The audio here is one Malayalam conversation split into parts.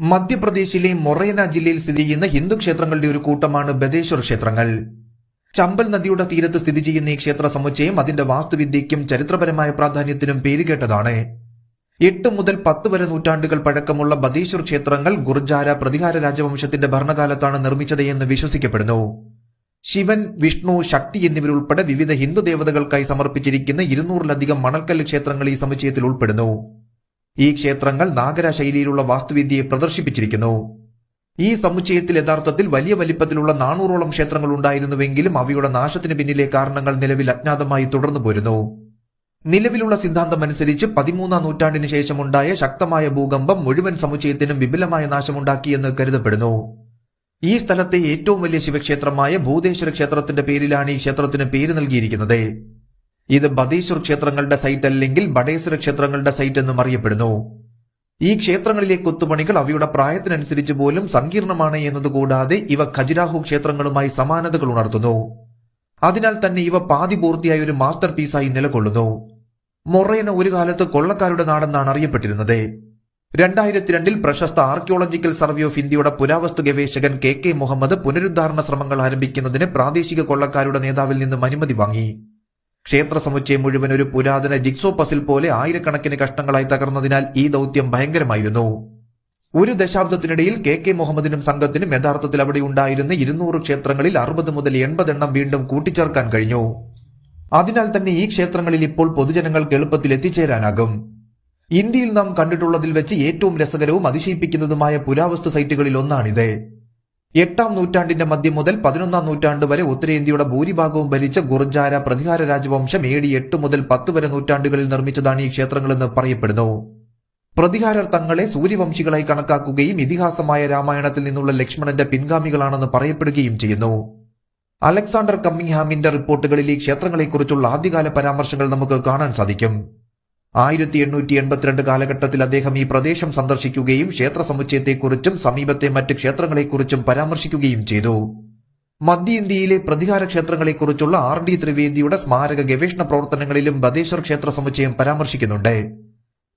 മധ്യപ്രദേശിലെ മൊറേന ജില്ലയിൽ സ്ഥിതി ചെയ്യുന്ന ഹിന്ദു ക്ഷേത്രങ്ങളുടെ ഒരു കൂട്ടമാണ് ബദേശ്വർ ക്ഷേത്രങ്ങൾ. ചമ്പൽ നദിയുടെ തീരത്ത് സ്ഥിതി ചെയ്യുന്ന ഈ ക്ഷേത്ര സമുച്ചയം അതിന്റെ വാസ്തുവിദ്യയ്ക്കും ചരിത്രപരമായ പ്രാധാന്യത്തിനും പേരുകേട്ടതാണ് എട്ട് മുതൽ പത്ത് വരെ നൂറ്റാണ്ടുകൾ പഴക്കമുള്ള ബദേശ്വർ ക്ഷേത്രങ്ങൾ ഗുർജാര പ്രതിഹാര രാജവംശത്തിന്റെ ഭരണകാലത്താണ് നിർമ്മിച്ചത് എന്ന് വിശ്വസിക്കപ്പെടുന്നു. ശിവൻ വിഷ്ണു ശക്തി എന്നിവരുൾപ്പെടെ വിവിധ ഹിന്ദു ദേവതകൾക്കായി സമർപ്പിച്ചിരിക്കുന്ന ഇരുന്നൂറിലധികം മണൽക്കല്ല് ക്ഷേത്രങ്ങൾ ഈ സമുച്ചയത്തിൽ ഉൾപ്പെടുന്നു. ഈ ക്ഷേത്രങ്ങൾ നാഗര ശൈലിയിലുള്ള വാസ്തുവിദ്യയെ പ്രദർശിപ്പിച്ചിരിക്കുന്നു. ഈ സമുച്ചയത്തിൽ യഥാർത്ഥത്തിൽ വലിയ വലിപ്പത്തിലുള്ള നാനൂറോളം ക്ഷേത്രങ്ങൾ ഉണ്ടായിരുന്നുവെങ്കിലും അവയുടെ നാശത്തിന് പിന്നിലെ കാരണങ്ങൾ നിലവിൽ അജ്ഞാതമായി തുടർന്നു പോരുന്നു. നിലവിലുള്ള സിദ്ധാന്തം അനുസരിച്ച് പതിമൂന്നാം നൂറ്റാണ്ടിന് ശേഷമുണ്ടായ ശക്തമായ ഭൂകമ്പം മുഴുവൻ സമുച്ചയത്തിനും വിപുലമായ നാശമുണ്ടാക്കിയെന്ന് കരുതപ്പെടുന്നു. ഈ സ്ഥലത്തെ ഏറ്റവും വലിയ ശിവക്ഷേത്രമായ ഭൂതേശ്വര ക്ഷേത്രത്തിന്റെ പേരിലാണ് ഈ ക്ഷേത്രത്തിന് പേര് നൽകിയിരിക്കുന്നത്. ഇത് ബദേശ്വർ ക്ഷേത്രങ്ങളുടെ സൈറ്റ് അല്ലെങ്കിൽ ബഡേശ്വര ക്ഷേത്രങ്ങളുടെ സൈറ്റ് എന്നും അറിയപ്പെടുന്നു. ഈ ക്ഷേത്രങ്ങളിലെ കൊത്തുപണികൾ അവയുടെ പ്രായത്തിനനുസരിച്ച് പോലും സങ്കീർണമാണ് എന്നതുകൂടാതെ ഇവ ഖജുരാഹു ക്ഷേത്രങ്ങളുമായി സമാനതകൾ ഉണർത്തുന്നു. അതിനാൽ തന്നെ ഇവ പാതി പൂർത്തിയായ ഒരു മാസ്റ്റർ പീസായി നിലകൊള്ളുന്നു. മൊറേന ഒരു കാലത്ത് കൊള്ളക്കാരുടെ നാടെന്നാണ് അറിയപ്പെട്ടിരുന്നത്. രണ്ടായിരത്തി രണ്ടിൽ പ്രശസ്ത ആർക്കിയോളജിക്കൽ സർവേ ഓഫ് ഇന്ത്യയുടെ പുരാവസ്തു ഗവേഷകൻ കെ കെ മുഹമ്മദ് പുനരുദ്ധാരണ ശ്രമങ്ങൾ ആരംഭിക്കുന്നതിന് പ്രാദേശിക കൊള്ളക്കാരുടെ നേതാവിൽ നിന്നും അനുമതി വാങ്ങി. ക്ഷേത്ര സമുച്ചയം മുഴുവൻ ഒരു പുരാതന ജിക്സോ പസിൽ പോലെ ആയിരക്കണക്കിന് കഷ്ണങ്ങളായി തകർന്നതിനാൽ ഈ ദൗത്യം ഭയങ്കരമായിരുന്നു. ഒരു ദശാബ്ദത്തിനിടയിൽ കെ കെ മുഹമ്മദിനും സംഘത്തിനും യഥാർത്ഥത്തിൽ അവിടെ ഉണ്ടായിരുന്ന ഇരുന്നൂറ് ക്ഷേത്രങ്ങളിൽ അറുപത് മുതൽ എൺപത് എണ്ണം വീണ്ടും കൂട്ടിച്ചേർക്കാൻ കഴിഞ്ഞു. അതിനാൽ തന്നെ ഈ ക്ഷേത്രങ്ങളിൽ ഇപ്പോൾ പൊതുജനങ്ങൾക്ക് എളുപ്പത്തിൽ എത്തിച്ചേരാനാകും. ഇന്ത്യയിൽ നാം കണ്ടിട്ടുള്ളതിൽ വെച്ച് ഏറ്റവും രസകരവും അതിശയിപ്പിക്കുന്നതുമായ പുരാവസ്തു സൈറ്റുകളിൽ ഒന്നാണിത്. എട്ടാം നൂറ്റാണ്ടിന്റെ മധ്യം മുതൽ പതിനൊന്നാം നൂറ്റാണ്ട് വരെ ഉത്തരേന്ത്യയുടെ ഭൂരിഭാഗവും ഭരിച്ച ഗുർജാര പ്രതിഹാര രാജവംശം എ ഡി എട്ട് മുതൽ പത്ത് വരെ നൂറ്റാണ്ടുകളിൽ നിർമ്മിച്ചതാണ് ഈ ക്ഷേത്രങ്ങളെന്ന് പറയപ്പെടുന്നു. പ്രതിഹാരർ തങ്ങളെ സൂര്യവംശികളായി കണക്കാക്കുകയും ഇതിഹാസമായ രാമായണത്തിൽ നിന്നുള്ള ലക്ഷ്മണന്റെ പിൻഗാമികളാണെന്ന് പറയപ്പെടുകയും ചെയ്യുന്നു. അലക്സാണ്ടർ കമ്മിങ്ഹാമിന്റെ റിപ്പോർട്ടുകളിൽ ഈ ക്ഷേത്രങ്ങളെക്കുറിച്ചുള്ള ആദ്യകാല പരാമർശങ്ങൾ നമുക്ക് കാണാൻ സാധിക്കും. ആയിരത്തി എണ്ണൂറ്റി എൺപത്തിരണ്ട് കാലഘട്ടത്തിൽ അദ്ദേഹം ഈ പ്രദേശം സന്ദർശിക്കുകയും ക്ഷേത്ര സമുച്ചയത്തെക്കുറിച്ചും സമീപത്തെ മറ്റ് ക്ഷേത്രങ്ങളെക്കുറിച്ചും പരാമർശിക്കുകയും ചെയ്തു. മധ്യ ഇന്ത്യയിലെ പ്രതികാര ക്ഷേത്രങ്ങളെക്കുറിച്ചുള്ള ആർ ഡി ത്രിവേദിയുടെ സ്മാരക ഗവേഷണ പ്രവർത്തനങ്ങളിലും ബദേശ്വർ ക്ഷേത്ര സമുച്ചയം പരാമർശിക്കുന്നുണ്ട്.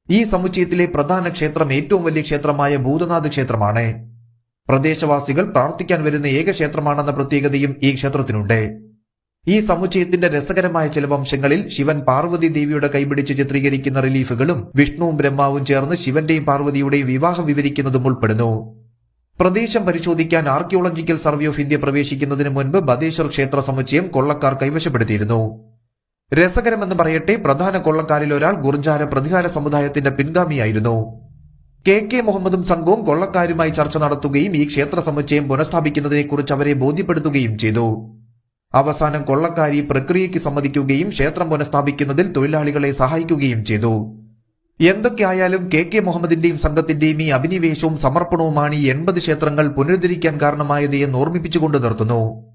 ഈ സമുച്ചയത്തിലെ പ്രധാന ക്ഷേത്രം ഏറ്റവും വലിയ ക്ഷേത്രമായ ഭൂതനാഥ് ക്ഷേത്രമാണ്. പ്രദേശവാസികൾ പ്രാർത്ഥിക്കാൻ വരുന്ന ഏക ക്ഷേത്രമാണെന്ന പ്രത്യേകതയും ഈ ക്ഷേത്രത്തിനുണ്ട്. ഈ സമുച്ചയത്തിന്റെ രസകരമായ ചില വംശങ്ങളിൽ ശിവൻ പാർവതി ദേവിയുടെ കൈപിടിച്ച് ചിത്രീകരിക്കുന്ന റിലീഫുകളും വിഷ്ണുവും ബ്രഹ്മാവും ചേർന്ന് ശിവന്റെയും പാർവതിയുടെയും വിവാഹം വിവരിക്കുന്നതും ഉൾപ്പെടുന്നു. പ്രദേശം പരിശോധിക്കാൻ ആർക്കിയോളജിക്കൽ സർവേ ഓഫ് ഇന്ത്യ പ്രവേശിക്കുന്നതിന് മുൻപ് ബദേശ്വർ ക്ഷേത്ര സമുച്ചയം കൊള്ളക്കാർ കൈവശപ്പെടുത്തിയിരുന്നു. രസകരമെന്ന് പറയട്ടെ പ്രധാന കൊള്ളക്കാരിൽ ഒരാൾ ഗുർജാര പ്രതിഹാര സമുദായത്തിന്റെ പിൻഗാമിയായിരുന്നു. കെ കെ മുഹമ്മദും സംഘവും കൊള്ളക്കാരുമായി ചർച്ച നടത്തുകയും ഈ ക്ഷേത്ര സമുച്ചയം പുനഃസ്ഥാപിക്കുന്നതിനെക്കുറിച്ച് അവരെ ബോധ്യപ്പെടുത്തുകയും ചെയ്തു. അവസാനം കൊള്ളക്കാരി പ്രക്രിയയ്ക്ക് സമ്മതിക്കുകയും ക്ഷേത്രം പുനഃസ്ഥാപിക്കുന്നതിൽ തൊഴിലാളികളെ സഹായിക്കുകയും ചെയ്തു. എന്തൊക്കെയായാലും കെ കെ മുഹമ്മദിന്റെയും സംഘത്തിന്റെയും ഈ അഭിനിവേശവും സമർപ്പണവുമാണ് ഈ എൺപത് ക്ഷേത്രങ്ങൾ പുനരുദ്ധരിക്കാൻ കാരണമായത് എന്ന് ഓർമ്മിപ്പിച്ചുകൊണ്ട് നിർത്തുന്നു.